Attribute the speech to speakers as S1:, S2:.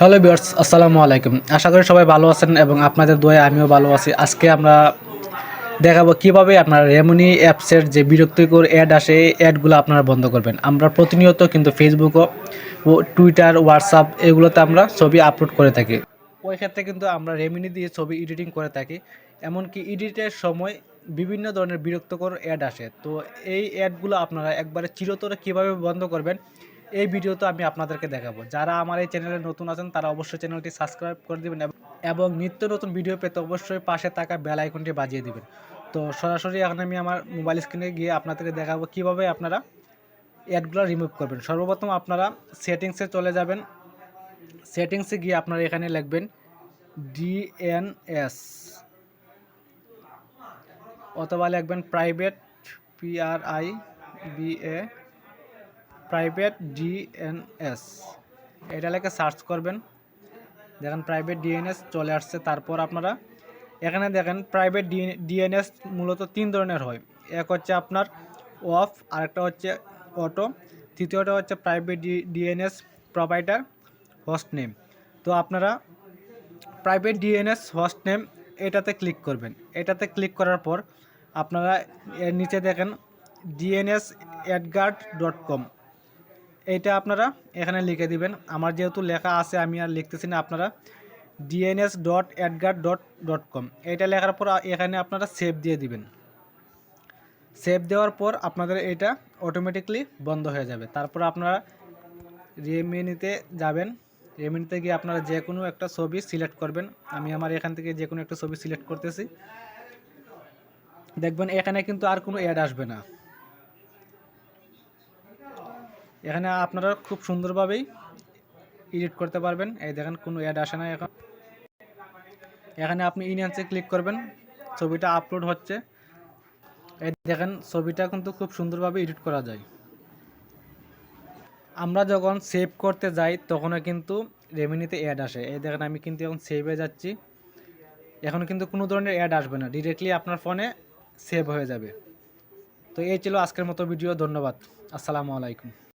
S1: Hello বিয়ার্স আসসালামু আলাইকুম। আশা করি সবাই ভালো আছেন এবং আপনাদের দোয়ে আমিও ভালো আছি। আজকে আমরা দেখাবো কীভাবে আপনার রেমনি অ্যাপসের যে বিরক্তিকর অ্যাড আসে এই অ্যাডগুলো আপনারা বন্ধ করবেন। আমরা প্রতিনিয়ত কিন্তু ফেসবুকও ও টুইটার হোয়াটসঅ্যাপ এগুলোতে আমরা ছবি আপলোড করে থাকি। ওই ক্ষেত্রে কিন্তু আমরা রেমিনি দিয়ে ছবি এডিটিং করে থাকি। এমনকি এডিটের সময় বিভিন্ন ধরনের বিরক্তকর অ্যাড আসে। তো এই অ্যাডগুলো আপনারা একবারে চিরতরে কীভাবে বন্ধ করবেন এই ভিডিও তো আমি আপনাদেরকে দেখাবো। যারা আমার এই চ্যানেলে নতুন আছেন, তারা অবশ্যই চ্যানেলটি সাবস্ক্রাইব করে দেবেন এবং- নিত্য নতুন ভিডিও পেতে অবশ্যই পাশে থাকা বেল আইকনটি বাজিয়ে দেবেন। তো সরাসরি এখন আমি আমার মোবাইল স্ক্রিনে গিয়ে আপনাদেরকে দেখাবো কীভাবে আপনারা অ্যাডগুলো রিমুভ করবেন। সর্বপ্রথম আপনারা সেটিংসে চলে যাবেন। সেটিংসে গিয়ে আপনারা এখানে লিখবেন ডিএনএস অথবা লিখবেন private PRI BA private DNS এটা লেখে সার্চ করবেন। দেখেন প্রাইভেট ডিএনএস চলে আসছে, তারপর আপনারা এখানে দেখেন প্রাইভেট ডিএনএস মূলত তিন ধরনের হয়। এক হচ্ছে আপনার অফ আরেকটা হচ্ছে অটো তৃতীয়টা হচ্ছে private DNS provider host name তো আপনারা প্রাইভেট ডিএনএস হোস্ট নেম এটাতে ক্লিক করবেন। এটাতে ক্লিক করার পর আপনারা এর নিচে দেখেন ডিএনএস অ্যাডগার্ড ডট কম এইটা আপনারা এখানে লিখে দিবেন। আমার যেহেতু লেখা আছে, আমি আর লিখতেছি না আপনারা। DNS dot AdGuard dot dot com এইটা লেখার পর এখানে আপনারা সেভ দিয়ে দিবেন। সেভ দেওয়ার পর আপনাদের এটা অটোমেটিকলি বন্ধ হয়ে যাবে। তারপর আপনারা রেমিনিতে যাবেন। রেমিনিতে গিয়ে আপনারা যে কোনো একটা ছবি সিলেক্ট করবেন। আমি আমার এখান থেকে যে কোনো একটা ছবি সিলেক্ট করতেছি। দেখবেন এখানে কিন্তু আর কোনো অ্যাড আসবে না। এখানে আপনারা খুব সুন্দরভাবেই এডিট করতে পারবেন। এই দেখেন, কোনো অ্যাড আসে না এখন। এখানে আপনি ইনহ্যান্সে ক্লিক করবেন, ছবিটা আপলোড হচ্ছে। এই দেখেন, ছবিটা কিন্তু খুব সুন্দরভাবে এডিট করা যায়। আমরা যখন সেভ করতে যাই, তখনও কিন্তু রেমিনিতে অ্যাড আসে। এই দেখেন, আমি কিন্তু এখন সেভে যাচ্ছি। এখন কিন্তু কোনো ধরনের অ্যাড আসবে না। ডিরেক্টলি আপনার ফোনে সেভ হয়ে যাবে। তো এই ছিল আজকের মতো ভিডিও ধন্যবাদ। আসসালামু আলাইকুম।